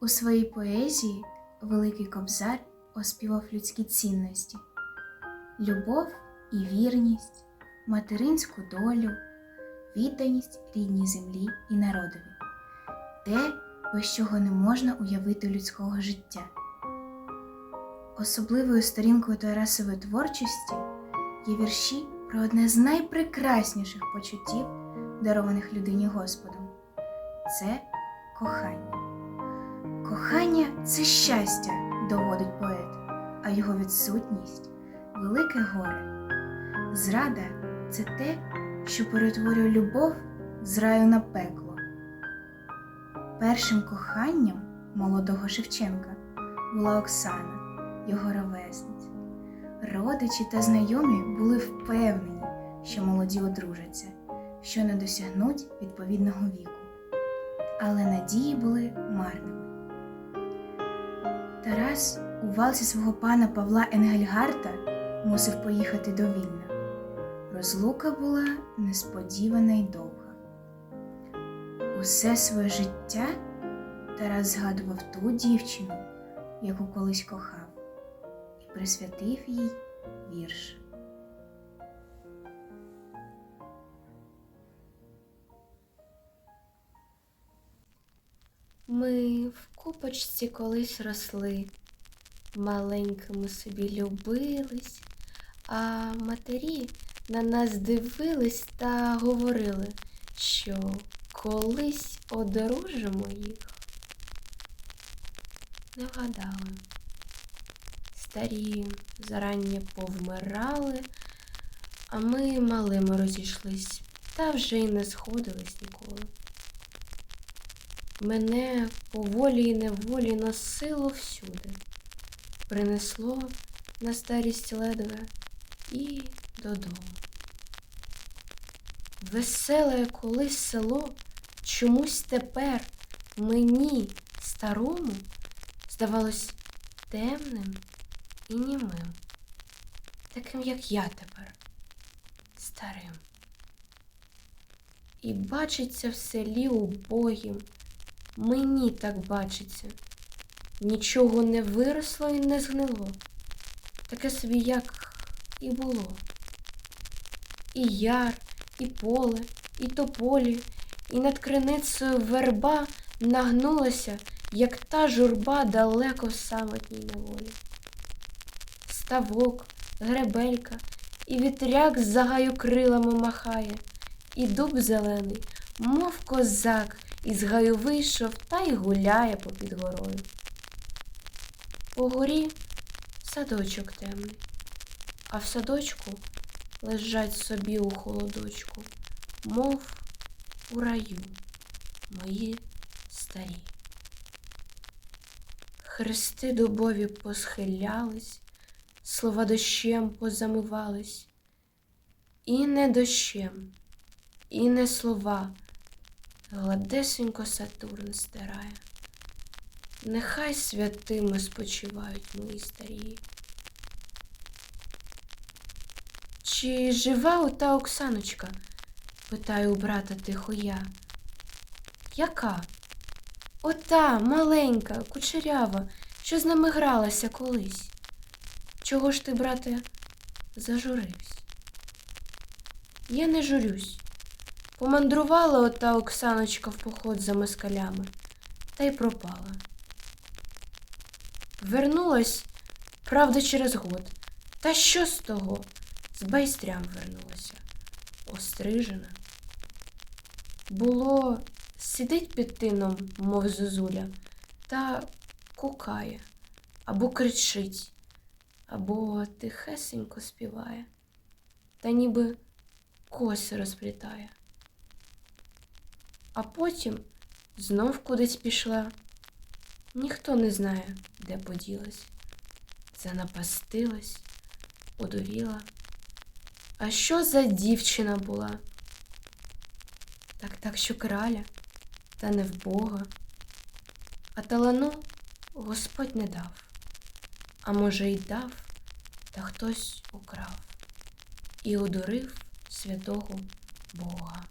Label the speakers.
Speaker 1: У своїй поезії Великий Кобзар оспівав людські цінності, любов і вірність, материнську долю, відданість рідній землі і народові, те, без чого не можна уявити людського життя. Особливою сторінкою Тарасової творчості є вірші про одне з найпрекрасніших почуттів, дарованих людині Господом це кохання. Кохання це щастя, доводить поет, а його відсутність велике горе. Зрада це те, що перетворює любов з раю на пекло. Першим коханням молодого Шевченка була Оксана, його ровесниця. Родичі та знайомі були впевнені, що молоді одружаться, що не досягнуть відповідного віку. Але надії були марними. Тарас у валці свого пана Павла Енгельгарта мусив поїхати до Вільна. Розлука була несподівана й довга. Усе своє життя Тарас згадував ту дівчину, яку колись кохав, і присвятив їй вірш.
Speaker 2: Ми в купочці колись росли, маленькими собі любились, а матері на нас дивились та говорили, що колись одружимо їх. Не вгадали. Старі зарання повмирали, а ми малими розійшлись, та вже й не сходились ніколи. Мене по волі і неволі носило всюди, принесло на старість ледве і додому. Веселе колись село чомусь тепер мені, старому, здавалось темним і німим, таким, як я тепер, старим. І бачиться в селі убогім, Мені так бачиться. Нічого не виросло і не згнило. Таке собі, як і було. І яр, і поле, і тополі, і над криницею верба нагнулася, як та журба далеко самотній неволі. Ставок, гребелька, і вітряк з загаю крилами махає, і дуб зелений, мов козак, із гаю вийшов та й гуляє попід горою. По горі садочок темний, а в садочку лежать собі у холодочку, мов у раю мої старі. Хрести дубові посхилялись, слова дощем позамивались, і не дощем, і не слова гладесенько Сатурн стирає. Нехай святими спочивають мої старі. Чи жива ота Оксаночка? питаю у брата тихо я. Яка? Ота маленька, кучерява, що з нами гралася колись. Чого ж ти, брате, зажурився? Я не журюсь. Помандрувала ота Оксаночка в поход за москалями та й пропала. Вернулась, правда, через год. Та що з того? З байстрям вернулася, острижена. Було, сидить під тином, мов зозуля, та кукає, або кричить, або тихесенько співає, та ніби коси розплітає а потім знов кудись пішла. Ніхто не знає, де поділась. Занапастилась, одуріла. А що за дівчина була? Так так, що краля, та не в Бога. А талану Господь не дав, а може, й дав, та хтось украв і одурив святого Бога.